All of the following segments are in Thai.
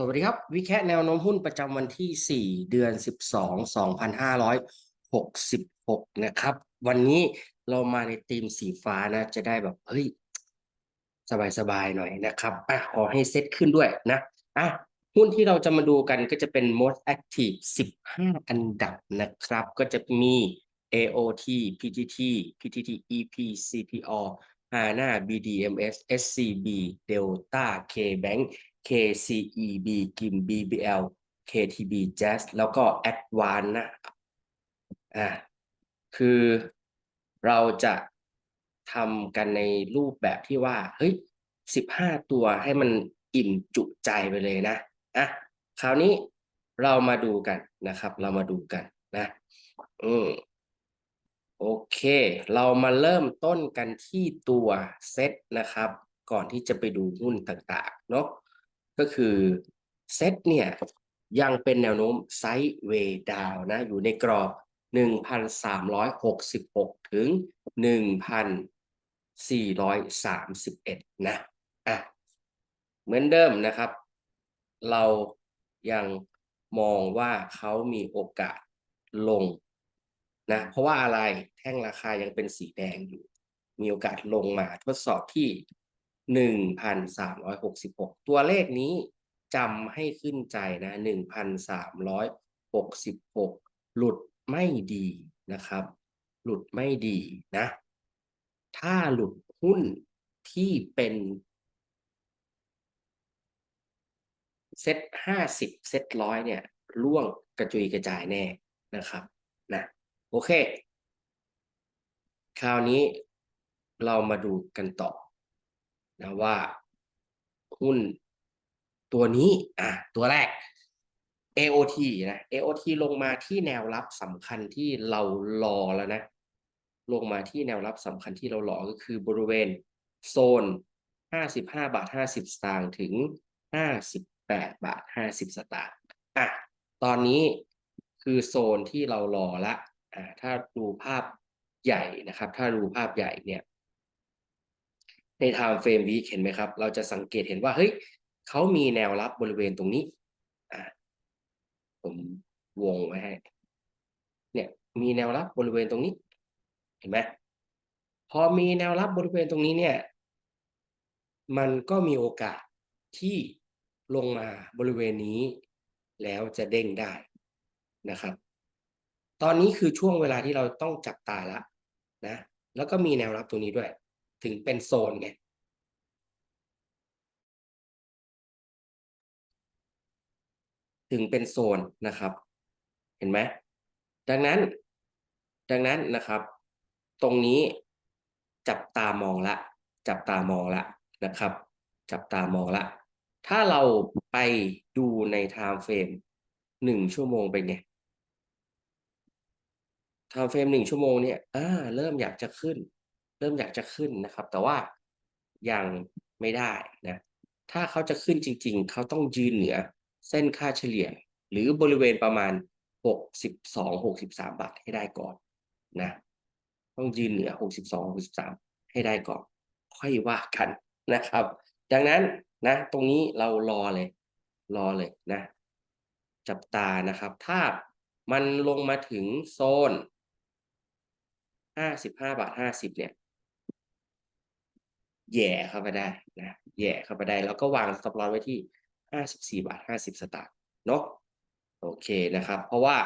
สวัสดีครับ วิแคะแนวโน้มหุ้นประจำวันที่ 4 เดือน 12 2566 นะครับ วันนี้เรามาในธีมสีฟ้านะ จะได้แบบ เฮ้ย สบาย ๆ หน่อยนะครับอะขอให้เซตขึ้นด้วยนะอะหุ้นที่เราจะมาดูกันก็จะเป็น most active 15 อันดับนะครับ ก็จะมี AOT PTT PTT EP CPO HANA BDMs SCB Delta KBank KCEB GIM BBL KTB Jazz แล้วก็ Advance นะอ่าคือเราจะทำกันในรูปแบบที่ว่า เฮ้ยสิบห้าตัวให้มันอิ่มจุใจไปเลยนะอะคราวนี้เรามาดูกันนะครับ เรามาดูกันนะ อืมโอเค เรามาเริ่มต้นกันที่ตัวเซตนะครับ ก่อนที่จะไปดูหุ้นต่างๆ เนาะ ก็คือเซตเนี่ยยังเป็นแนวโน้มไซด์เวย์ดาวนะอยู่ในกรอบ 1,366 ถึง 1,431 นะอะเหมือนเดิมนะครับ เรายังมองว่าเขามีโอกาสลงนะเพราะว่าอะไรแท่งราคายังเป็นสีแดงอยู่ มีโอกาสลงมาทดสอบที่ หนึ่งพันสามร้อยหกสิบหกตัวเลขนี้จำให้ขึ้นใจนะหนึ่งพันสามร้อยหกสิบหกหลุดไม่ดีนะครับ หลุดไม่ดีนะ ถ้าหลุดหุ้นที่เป็นเซ็ตห้าสิบเซ็ตร้อยเนี่ยร่วงกระจุยกระจายแน่นะครับนะโอเค คราวนี้เรามาดูกันต่อ นะว่าหุ้นตัวนี้อะตัวแรก AOT นะ AOT ลงมาที่แนวรับสำคัญที่เรารอแล้วนะ ลงมาที่แนวรับสำคัญที่เรารอก็คือบริเวณโซน 55 บาท 50 สตางค์ถึง 58 บาท 50 สตางค์อะตอนนี้คือโซนที่เรารอละอ่าถ้าดูภาพใหญ่นะครับ ถ้าดูภาพใหญ่เนี่ย ใน time frame week เห็นไหมครับ เราจะสังเกตเห็นว่าเฮ้ยเขามีแนวรับบริเวณตรงนี้อ่าผมวงไว้ให้ เนี่ย มีแนวรับบริเวณตรงนี้ เห็นไหมพอมีแนวรับบริเวณตรงนี้เนี่ย มันก็มีโอกาสที่ลงมาบริเวณนี้ แล้วจะเด้งได้นะครับ ตอนนี้คือช่วงเวลาที่เราต้องจับตาละนะ แล้วก็มีแนวรับตรงนี้ด้วย ถึงเป็นโซนไงถึงเป็นโซนนะครับ เห็นไหมดังนั้น ดังนั้นนะครับ ตรงนี้จับตามองละ จับตามองละนะครับ จับตามองละ ถ้าเราไปดูใน time frame หนึ่งชั่วโมงเป็นไง time frame หนึ่งชั่วโมงเนี่ยอ่าเริ่มอยากจะขึ้น เริ่มอยากจะขึ้นนะครับ แต่ว่ายังไม่ได้นะ ถ้าเขาจะขึ้นจริง ๆ เขาต้องยืนเหนือเส้นค่าเฉลี่ย หรือบริเวณประมาณ 62 63 บาทให้ได้ก่อนนะ ต้องยืนเหนือ 62 63 ให้ได้ก่อน ค่อยว่ากันนะครับ ดังนั้นนะ ตรงนี้เรารอเลย รอเลยนะ จับตานะครับ ถ้ามันลงมาถึงโซน 55 บาท 50 เนี่ย แย่เข้าไปได้นะแย่เข้าไปได้ แล้วก็วาง stop loss ไว้ที่54บสี่บาท50สตางค์เนาะโอเคนะครับ เพราะว่า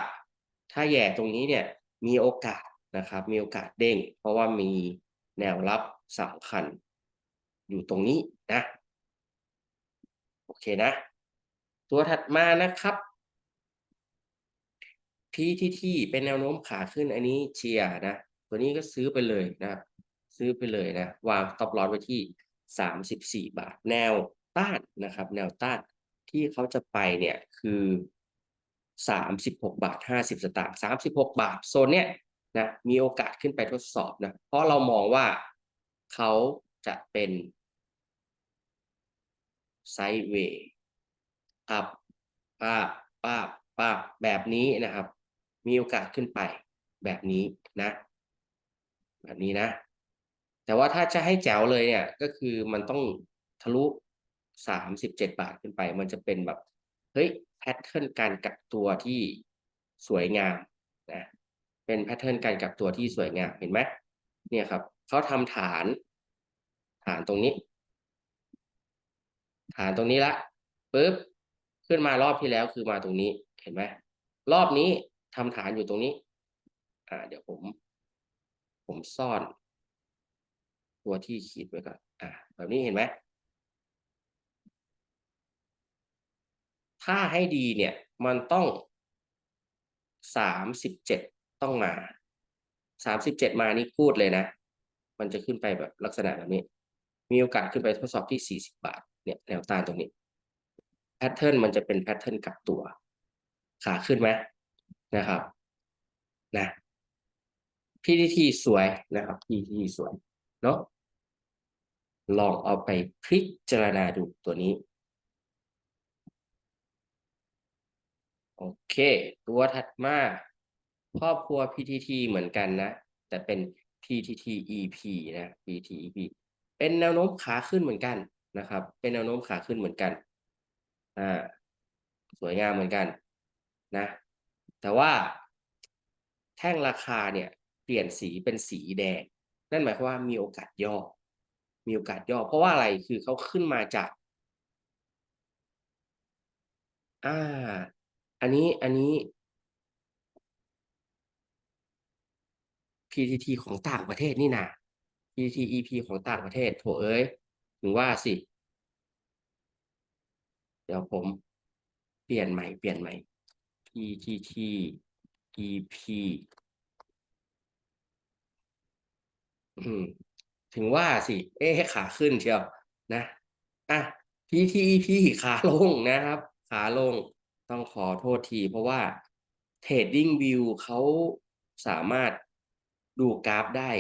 ถ้าแย่ตรงนี้เนี่ยมีโอกาสนะครับ มีโอกาสเด้ง เพราะว่ามีแนวรับสำคัญ อยู่ตรงนี้นะ โอเคนะ ตัวถัดมานะครับ PTT เป็นแนวโน้มขาขึ้นอันนี้เชียร์นะ ตัวนี้ก็ซื้อไปเลยนะครับ ซื้อไปเลยนะ วาง stop loss ไว้ที่ 34 บาท แนวต้านนะครับ แนวต้านที่เขาจะไปเนี่ยคือ 36 บาท 50 สตางค์36 บาทโซนเนี้ยนะมีโอกาสขึ้นไปทดสอบนะ เพราะเรามองว่าเขาจะเป็นไซด์เวย์อัพป้าบป้าบป้าบแบบนี้นะครับ มีโอกาสขึ้นไปแบบนี้นะ แบบนี้นะ แต่ว่าถ้าจะให้แจ๋วเลยเนี่ยก็คือมันต้องทะลุ37บเจ็ดบาทขึ้นไป มันจะเป็นแบบเฮ้ยแพทเทิร์นการกลับตัวที่สวยงามนะเป็นแพทเทิร์นการกลับตัวที่สวยงามเห็นไหมเนี่ยครับเขาทำฐาน ฐานตรงนี้ ฐานตรงนี้ละปุ๊บขึ้นมารอบที่แล้วคือมาตรงนี้เห็นไหมรอบนี้ทำฐานอยู่ตรงนี้ อ่า เดี๋ยวผม ผมซ่อน ตัวที่ขีดไว้ก่อนอ่าแบบนี้เห็นไหมถ้าให้ดีเนี่ยมันต้องสามสิบเจ็ดต้องมาสามสิบเจ็ดมานี่พูดเลยนะ มันจะขึ้นไปแบบลักษณะแบบนี้ มีโอกาสขึ้นไปทดสอบที่สี่สิบบาทเนี่ยแนวต้านตรงนี้แพทเทิร์นมันจะเป็นแพทเทิร์นกลับตัว ขาขึ้นไหมนะครับนะ PTT สวยนะครับ PTT สวยเนาะ ลองเอาไปพิจารณาดูตัวนี้ โอเค ตัวถัดมาครอบครัว PTT เหมือนกันนะ แต่เป็น PTT EP นะ PTT EP เป็นแนวโน้มขาขึ้นเหมือนกันนะครับ เป็นแนวโน้มขาขึ้นเหมือนกันอ่าสวยงามเหมือนกันนะ แต่ว่า แท่งราคาเนี่ย เปลี่ยนสีเป็นสีแดง นั่นหมายความว่ามีโอกาสย่อ มีโอกาสย่อ เพราะว่าอะไรคือเขาขึ้นมาจาก อ่า อันนี้อันนี้ PTT ของต่างประเทศนี่นะ PTT EP ของต่างประเทศโถเอ้ยถึงว่าสิ เดี๋ยวผมเปลี่ยนใหม่เปลี่ยนใหม่ PTT EP อืม ถึงว่าสิ เอ๊ะขาขึ้นเชียวนะอะ PTEP ขาลงนะครับ ขาลงต้องขอโทษที เพราะว่า Trading View เขาสามารถดูกราฟได้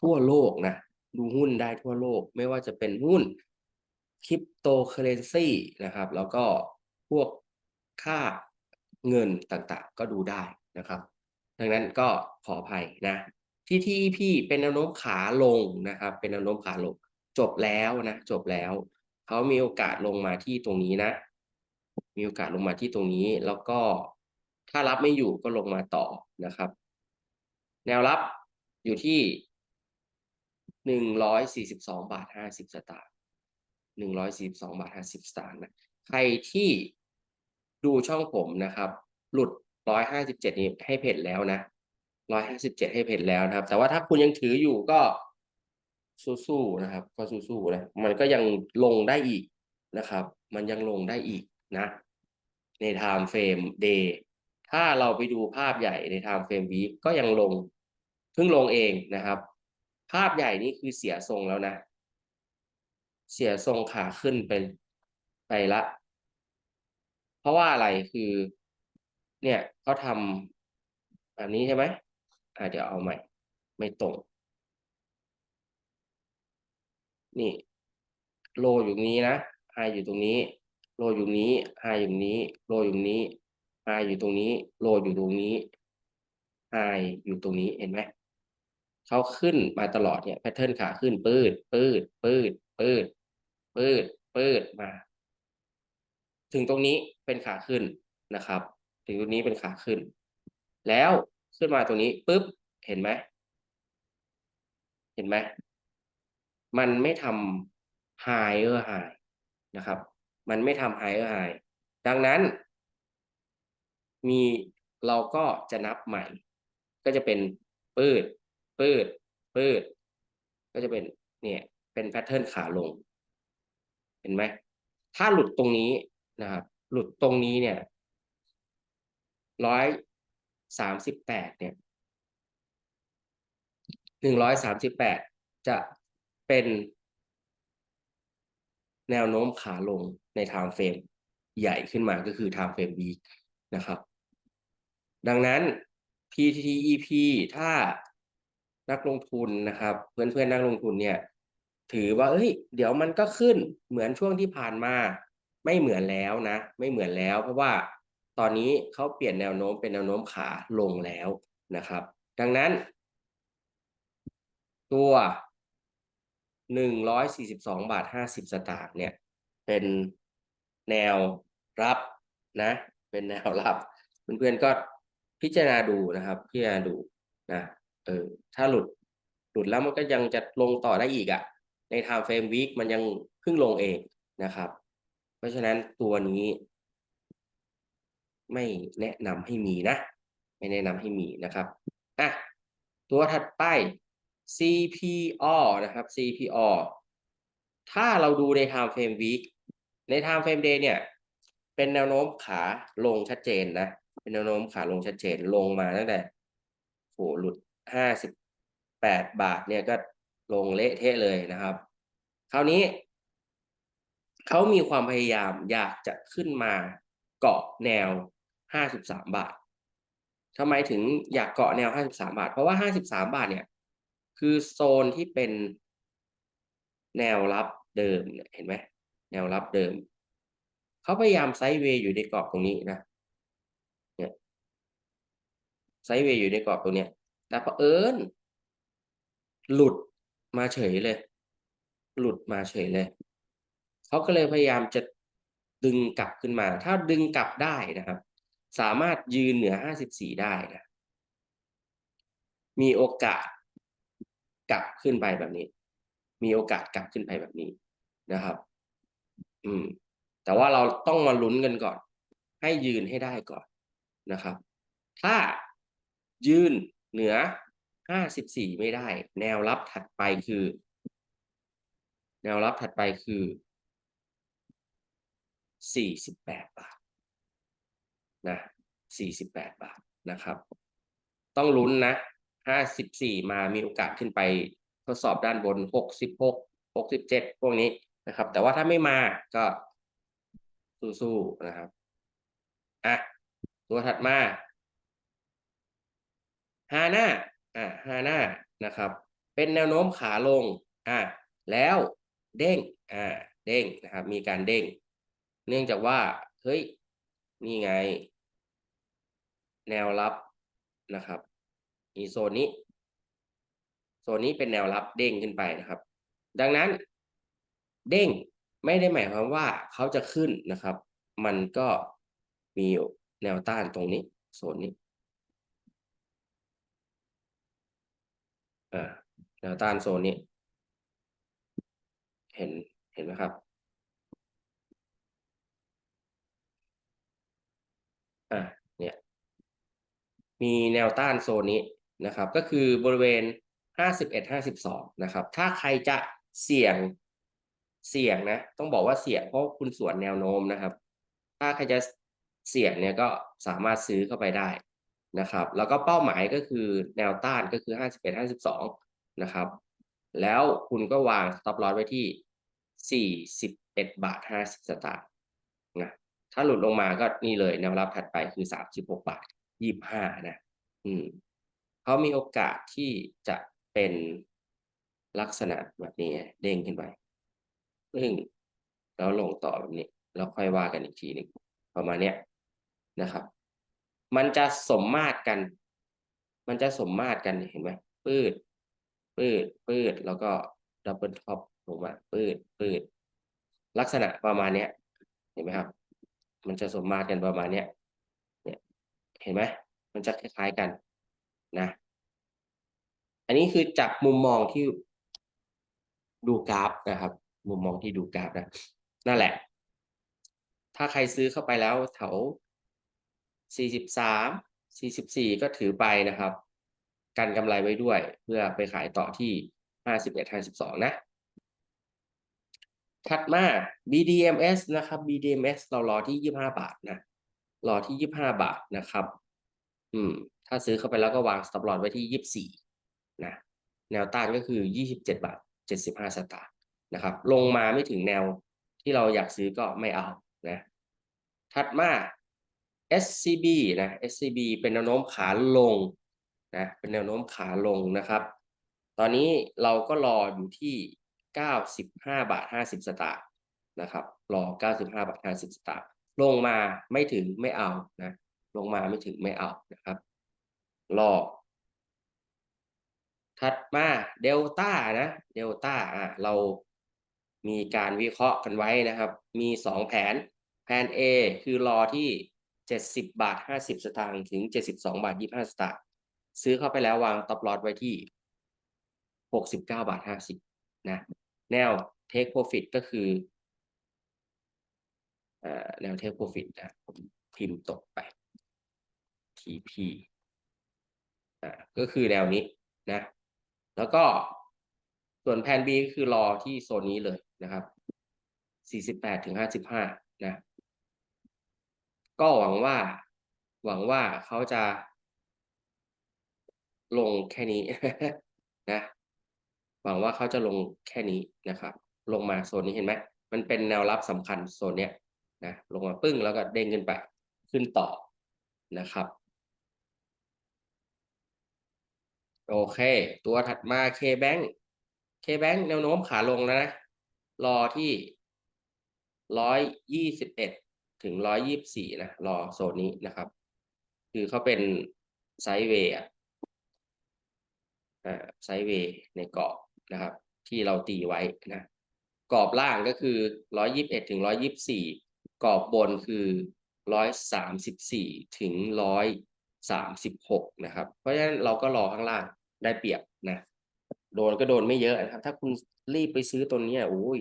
ทั่วโลกนะ ดูหุ้นได้ทั่วโลก ไม่ว่าจะเป็นหุ้นคริปโตเคเรนซีนะครับ แล้วก็พวกค่าเงินต่างๆ ก็ดูได้นะครับ ดังนั้นก็ขออภัยนะ TTEP เป็นแนวโน้มขาลงนะครับ เป็นแนวโน้มขาลง จบแล้วนะจบแล้วเขามีโอกาสลงมาที่ตรงนี้นะ มีโอกาสลงมาที่ตรงนี้ แล้วก็ถ้ารับไม่อยู่ก็ลงมาต่อนะครับ แนวรับอยู่ที่หนึ่งร้อยสี่สิบสองบาทห้าสิบสตางค์หนึ่งร้อยสี่สิบสองบาทห้าสิบสตางค์นะใครที่ดูช่องผมนะครับ หลุดร้อยห้าสิบเจ็ดนี้ให้เพจแล้วนะ ร้อยห้าสิบเจ็ดให้เพจแล้วนะครับ แต่ว่าถ้าคุณยังถืออยู่ก็สู้ๆนะครับ ก็สู้ๆนะมันก็ยังลงได้อีกนะครับ มันยังลงได้อีกนะ ใน time frame day ถ้าเราไปดูภาพใหญ่ใน time frame week ก็ยังลงเพิ่งลงเองนะครับ ภาพใหญ่นี่คือเสียทรงแล้วนะ เสียทรงขาขึ้นไปไปละ เพราะว่าอะไรคือ เนี่ยเขาทำแบบนี้ใช่ไหม อาเดี๋ยวเอาใหม่ ไม่ตรง นี่ โลอยู่นี้นะไฮอยู่ตรงนี้ โลอยู่นี้ไฮอยู่นี้ โลอยู่นี้ไฮอยู่ตรงนี้ โลอยู่ตรงนี้ไฮอยู่ตรงนี้เห็นไหมเขาขึ้นมาตลอดเนี่ยแพทเทิร์นขาขึ้นปืดปืดปืดปืดปืดปืดมา ถึงตรงนี้เป็นขาขึ้นนะครับ ถึงตรงนี้เป็นขาขึ้น แล้วขึ้นมาตรงนี้ปุ๊บ เห็นไหมเห็นไหมมันไม่ทำ higher high นะครับ มันไม่ทำ higher high ดังนั้น มีเราก็จะนับใหม่ ก็จะเป็นปืดปืดปืดก็จะเป็นเนี่ยเป็นแพทเทิร์นขาลง เห็นไหมถ้าหลุดตรงนี้นะครับ หลุดตรงนี้เนี่ยร้อยสามสิบแปดเนี่ย หนึ่งร้อยสามสิบแปดจะเป็นแนวโน้มขาลงใน time frame ใหญ่ขึ้นมาก็คือ time frame week นะครับ ดังนั้น PTTEP ถ้านักลงทุนนะครับ เพื่อนๆนักลงทุนเนี่ย ถือว่าเอ้ย เดี๋ยวมันก็ขึ้นเหมือนช่วงที่ผ่านมา ไม่เหมือนแล้วนะ ไม่เหมือนแล้ว เพราะว่าตอนนี้เขาเปลี่ยนแนวโน้มเป็นแนวโน้มขาลงแล้วนะครับ ดังนั้น ตัวหนึ่งร้อยสี่สิบสองบาทห้าสิบสตางค์เนี่ย เป็นแนวรับนะ เป็นแนวรับ เพื่อนๆก็พิจารณาดูนะครับ พิจารณาดูนะเออถ้าหลุดหลุดแล้วมันก็ยังจะลงต่อได้อีกอะ่ะ ใน time frame week มันยังเพิ่งลงเองนะครับ เพราะฉะนั้นตัวนี้ไม่แนะนำให้มีนะ ไม่แนะนำให้มีนะครับอะตัวถัดไป CPO นะครับ CPO ถ้าเราดูใน time frame week ใน time frame day เนี่ย เป็นแนวโน้มขาลงชัดเจนนะ เป็นแนวโน้มขาลงชัดเจนลงมาตั้งแต่โหหลุดห้าสิบแปดบาทเนี่ยก็ลงเละเทะเลยนะครับ คราวนี้เขามีความพยายามอยากจะขึ้นมาเกาะแนวห้าสิบสามบาททำไมถึงอยากเกาะแนวห้าสิบสามบาท เพราะว่าห้าสิบสามบาทเนี่ย คือโซนที่เป็นแนวรับเดิมเห็นไหมแนวรับเดิม เขาพยายามไซด์เวย์อยู่ในกรอบตรงนี้นะเนี่ยไซด์เวย์อยู่ในกรอบตรงเนี้ยแต่เผอิญหลุดมาเฉยเลย หลุดมาเฉยเลย เขาก็เลยพยายามจะดึงกลับขึ้นมา ถ้าดึงกลับได้นะครับ สามารถยืนเหนือ 54 ได้นะ มีโอกาส กลับขึ้นไปแบบนี้ มีโอกาสกลับขึ้นไปแบบนี้นะครับ อืม แต่ว่าเราต้องมาลุ้นกันก่อน ให้ยืนให้ได้ก่อนนะครับ ถ้ายืนเหนือ54ไม่ได้ แนวรับถัดไปคือ แนวรับถัดไปคือ48บแปดบาทนะ48บาทนะครับ ต้องลุ้นนะ 54มามีโอกาสขึ้นไปทดสอบด้านบน66 67พวกนี้นะครับ แต่ว่าถ้าไม่มาก็สู้ๆนะครับอะตัวถัดมาฮาน่าอะฮาน่านะครับ เป็นแนวโน้มขาลงอะแล้วเด้งอ่าเด้งนะครับ มีการเด้ง เนื่องจากว่า เฮ้ย นี่ไง แนวรับนะครับ มีโซนนี้ โซนนี้เป็นแนวรับเด้งขึ้นไปนะครับ ดังนั้น เด้งไม่ได้หมายความว่าเขาจะขึ้นนะครับ มันก็มีแนวต้านตรงนี้ โซนนี้แนวต้านโซนนี้ เห็นเห็นไหมครับอ่าเนี่ย มีแนวต้านโซนนี้ นะครับ ก็คือบริเวณห้าสิบเอ็ดห้าสิบสองนะครับ ถ้าใครจะเสี่ยงเสี่ยงนะ ต้องบอกว่าเสี่ยงเพราะคุณสวนแนวโน้มนะครับ ถ้าใครจะเสี่ยงเนี่ยก็สามารถซื้อเข้าไปได้นะครับ แล้วก็เป้าหมายก็คือแนวต้านก็คือห้าสิบเอ็ดห้าสิบสองนะครับ แล้วคุณก็วาง stop loss ไว้ที่สี่สิบเอ็ดบาทห้าสิบสตางค์นะถ้าหลุดลงมาก็นี่เลยแนวรับถัดไปคือสามสิบหกบาทยี่ห้านะ อืม เขามีโอกาสที่จะเป็นลักษณะแบบนี้เด้งขึ้นไปซึ่งแล้วลงต่อแบบนี้ แล้วค่อยว่ากันอีกทีหนึ่งประมาณเนี้ยนะครับ มันจะสมมาตรกัน มันจะสมมาตรกันเห็นไหมปืดปืดปืดแล้วก็ดับเบิลท็อปลงมาปืดปืดลักษณะประมาณเนี้ย เห็นไหมครับ มันจะสมมาตรกันประมาณเนี้ยเนี่ยเห็นไหมมันจะคล้ายๆกัน นะ อันนี้คือจากมุมมองที่ดูกราฟนะครับ มุมมองที่ดูกราฟนะ นั่นแหละ ถ้าใครซื้อเข้าไปแล้วแถวสี่สิบสามสี่สิบสี่ก็ถือไปนะครับกันกำไรไว้ด้วย เพื่อไปขายต่อที่ห้าสิบเอ็ดห้าสิบสองนะ ถัดมา BDMs นะครับ BDMs เรารอที่ยี่ห้าบาทนะ รอที่ยี่ห้าบาทนะครับ อืม ถ้าซื้อเข้าไปแล้วก็วาง stop loss ไว้ที่ยี่สี่นะแนวต้านก็คือยี่สิบเจ็ดบาทเจ็ดสิบห้าสตางค์นะครับ ลงมาไม่ถึงแนวที่เราอยากซื้อก็ไม่เอานะถัดมา SCB นะ SCB เป็นแนวโน้มขาลงนะเป็นแนวโน้มขาลงนะครับ ตอนนี้เราก็รออยู่ที่เก้าสิบห้าบาทห้าสิบสตางค์นะครับ รอเก้าสิบห้าบาทห้าสิบสตางค์ลงมาไม่ถึงไม่เอานะลงมาไม่ถึงไม่เอานะครับ รอถัดมาเดลต้านะเดลต้าอะเรามีการวิเคราะห์กันไว้นะครับ มีสองแผน แผน A คือรอที่เจ็ดสิบบาทห้าสิบสตางค์ถึงเจ็ดสิบสองบาทยี่ห้าสตางค์ซื้อเข้าไปแล้ววางต็อปลอตไว้ที่หกสิบเก้าบาทห้าสิบนะ แนว take profit ก็คือเอ่อแนว take profit นะผมพิมพ์ตกไป TP อ่าก็คือแนวนี้นะ แล้วก็ส่วนแผน B ก็คือรอที่โซนนี้เลยนะครับ48ถึง55นะ ก็หวังว่า หวังว่าเขาจะ ลงแค่นี้นะ หวังว่าเขาจะลงแค่นี้นะครับ ลงมาโซนนี้เห็นไหม มันเป็นแนวรับสำคัญโซนเนี้ยนะ ลงมาปึ้งแล้วก็เด้งขึ้นไป ขึ้นต่อนะครับ โอเค ตัวถัดมา KBank KBank แนวโน้มขาลงแล้วนะ รอที่ร้อยยี่สิบเอ็ดถึงร้อยยี่บสี่นะ รอโซนนี้นะครับ คือเขาเป็นไซด์เวย์อะไซด์เวย์ในกรอบนะครับ ที่เราตีไว้นะ กรอบล่างก็คือร้อยยิบเอ็ดถึงร้อยยิบสี่กรอบบนคือร้อยสามสิบสี่ถึงร้อยสามสิบหกนะครับ เพราะฉะนั้นเราก็รอข้างล่าง ได้เปรียบนะโดนก็โดนไม่เยอะนะครับ ถ้าคุณรีบไปซื้อตัวนี้โอ้ย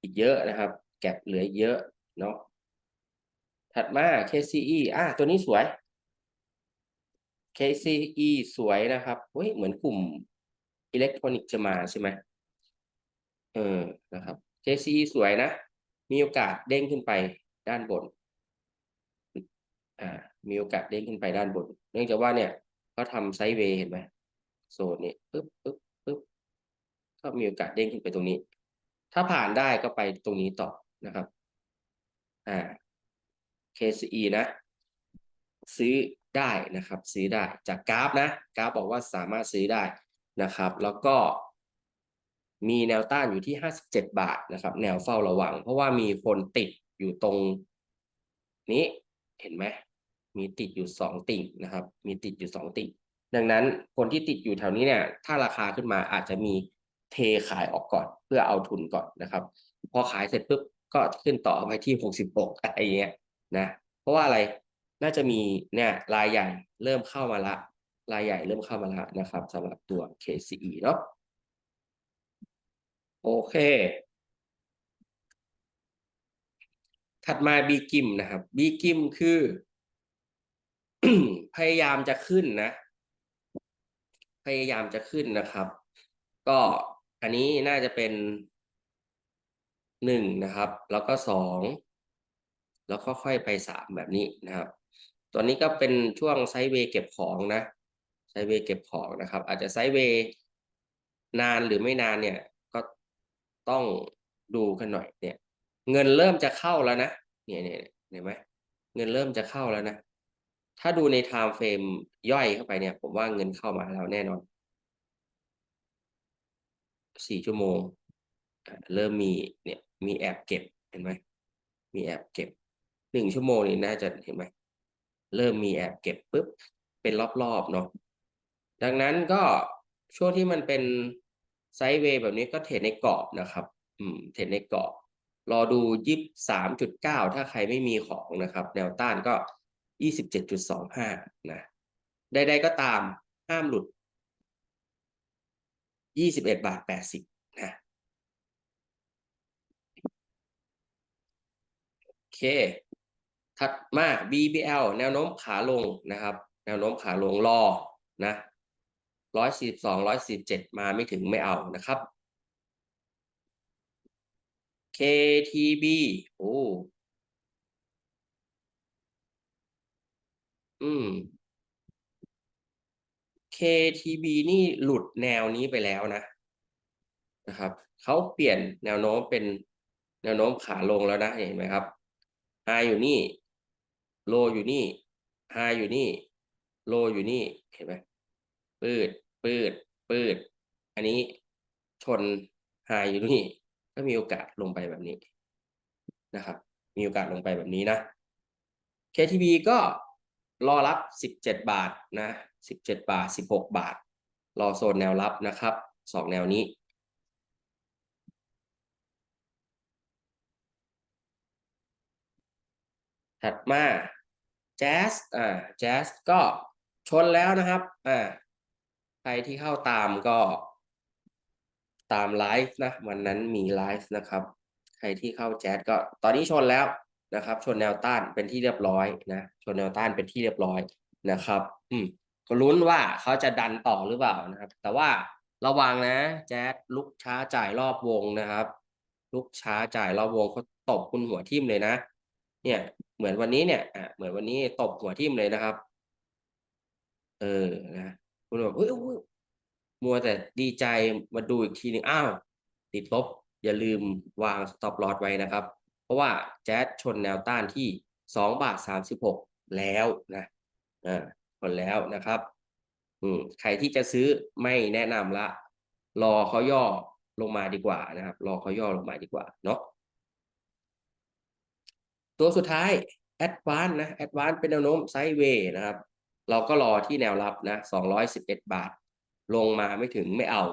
อีกเยอะนะครับ แก็บเหลือเยอะเนาะถัดมา KCE อะตัวนี้สวย KCE สวยนะครับเฮ้ยเหมือนกลุ่มอิเล็กทรอนิกส์จะมาใช่ไหมเออนะครับ KCE สวยนะ มีโอกาสเด้งขึ้นไปด้านบนอ่ามีโอกาสเด้งขึ้นไปด้านบน เนื่องจากว่าเนี่ยเขาทำไซด์เวย์เห็นไหม โซนนี้ปึ๊บปึ๊บปึ๊บก็มีโอกาสเด้งขึ้นไปตรงนี้ ถ้าผ่านได้ก็ไปตรงนี้ต่อนะครับ อ่า KCE นะ ซื้อได้นะครับ ซื้อได้จากกราฟนะกราฟบอกว่าสามารถซื้อได้นะครับ แล้วก็มีแนวต้านอยู่ที่ 57 บาทนะครับ แนวเฝ้าระวัง เพราะว่ามีคนติดอยู่ตรงนี้ เห็นไหมมีติดอยู่สองติ่งนะครับ มีติดอยู่สองติ่ง ดังนั้นคนที่ติดอยู่แถวนี้เนี่ย ถ้าราคาขึ้นมาอาจจะมีเทขายออกก่อนเพื่อเอาทุนก่อนนะครับ พอขายเสร็จปุ๊บก็ขึ้นต่อไปที่66อะไรเงี้ยนะ เพราะว่าอะไรน่าจะมีเนี่ยรายใหญ่เริ่มเข้ามาละ รายใหญ่เริ่มเข้ามาละนะครับสำหรับตัว KCE เนาะโอเค ถัดมา B กิมนะครับ B กิมคือ พยายามจะขึ้นนะ พยายามจะขึ้นนะครับ ก็อันนี้น่าจะเป็นหนึ่งนะครับ แล้วก็สองแล้วค่อยๆไปสามแบบนี้นะครับตอนนี้ก็เป็นช่วงไซด์เวย์เก็บของนะไซด์เวย์เก็บของนะครับ อาจจะไซด์เวย์นานหรือไม่นานเนี่ย ก็ต้องดูกันหน่อยเนี่ย เงินเริ่มจะเข้าแล้วนะเนี่ยเนี่ยเห็นไหมเงินเริ่มจะเข้าแล้วนะ ถ้าดูในไทม์เฟรมย่อยเข้าไปเนี่ย ผมว่าเงินเข้ามาแล้วแน่นอนสี่ชั่วโมง เริ่มมีเนี่ยมีแอบเก็บเห็นไหมมีแอบเก็บหนึ่งชั่วโมงนี้น่าจะเห็นไหมเริ่มมีแอบเก็บปุ๊บเป็นรอบๆเนาะดังนั้นก็ช่วงที่มันเป็นไซด์เวย์แบบนี้ก็เทรดในกรอบนะครับ อืมเทรดในกรอบ รอดูยี่สามจุดเก้าถ้าใครไม่มีของนะครับ แนวต้านก็ ยี่สิบเจ็ดจุดสองห้านะ ใดๆก็ตามห้ามหลุดยี่สิบเอ็ดบาทแปดสิบนะ โอเค ถัดมา BBL แนวโน้มขาลงนะครับ แนวโน้มขาลงรอนะร้อยสี่สองร้อยสี่เจ็ดมาไม่ถึงไม่เอานะครับ KTB โอ้ อืม KTB นี่หลุดแนวนี้ไปแล้วนะนะครับเขาเปลี่ยนแนวโน้มเป็นแนวโน้มขาลงแล้วนะเห็นไหมครับไฮอยู่นี่โลอยู่นี่ไฮอยู่นี่โลอยู่นี่เห็นไหมปืดปืดปืด อันนี้ชนไฮอยู่นี่ ก็มีโอกาสลงไปแบบนี้นะครับ มีโอกาสลงไปแบบนี้นะ KTB ก็ รอรับสิบเจ็ดบาทนะสิบเจ็ดบาทสิบหกบาท รอโซนแนวรับนะครับสองแนวนี้ ถัดมาแจ๊สอ่าแจ๊สก็ชนแล้วนะครับอ่าใครที่เข้าตามก็ตามไลฟ์นะ วันนั้นมีไลฟ์นะครับ ใครที่เข้าแจ๊สก็ตอนนี้ชนแล้ว นะครับ ชนแนวต้านเป็นที่เรียบร้อยนะชนแนวต้านเป็นที่เรียบร้อยนะครับ อืมก็ลุ้นว่าเขาจะดันต่อหรือเปล่านะครับ แต่ว่าระวังนะ แจ๊สลุกช้าจ่ายรอบวงนะครับ ลุกช้าจ่ายรอบวงเขาตบคุณหัวทิ่มเลยนะ เนี่ยเหมือนวันนี้เนี่ยอะเหมือนวันนี้ตบหัวทิ่มเลยนะครับ เออนะคุณแบบเอ้ยมัวแต่ดีใจมาดูอีกทีหนึ่งอ้าว ติดลบอย่าลืมวาง stop loss ไว้นะครับ เพราะว่าแจ๊สชนแนวต้านที่สองบาทสามสิบหกแล้วนะอ่าชนแล้วนะครับอืมใครที่จะซื้อไม่แนะนำละ รอเขาย่อลงมาดีกว่านะครับ รอเขาย่อลงมาดีกว่าเนาะตัวสุดท้าย Advance นะ Advance เป็นแนวโน้มไซด์เวย์นะครับ เราก็รอที่แนวรับนะ211บาท ลงมาไม่ถึงไม่เอา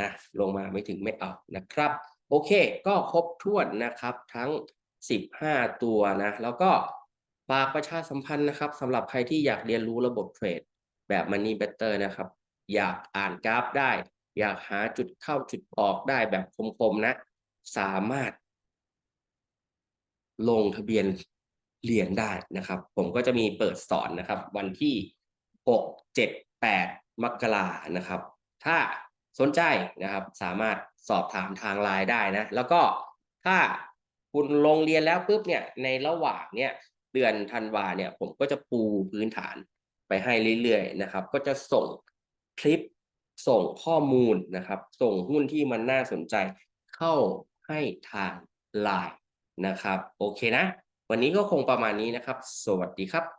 นะ ลงมาไม่ถึงไม่เอานะครับ โอเค ก็ครบถ้วนนะครับทั้ง 15 ตัวนะ แล้วก็ฝากประชาสัมพันธ์นะครับสำหรับใครที่อยากเรียนรู้ระบบเทรด แบบ Money Better นะครับ อยากอ่านกราฟได้ อยากหาจุดเข้าจุดออกได้แบบคมๆนะ สามารถ ลงทะเบียนเรียนได้นะครับ ผมก็จะมีเปิดสอนนะครับ วันที่ 6 7 8 มกรานะครับ ถ้า สนใจนะครับ สามารถสอบถามทางไลน์ได้นะ แล้วก็ถ้าคุณลงเรียนแล้วปุ๊บเนี่ยในระหว่างเนี่ยเดือนธันวาเนี่ยผมก็จะปูพื้นฐานไปให้เรื่อยๆนะครับ ก็จะส่งคลิปส่งข้อมูลนะครับ ส่งหุ้นที่มันน่าสนใจเข้าให้ทางไลน์นะครับ โอเคนะ วันนี้ก็คงประมาณนี้นะครับ สวัสดีครับ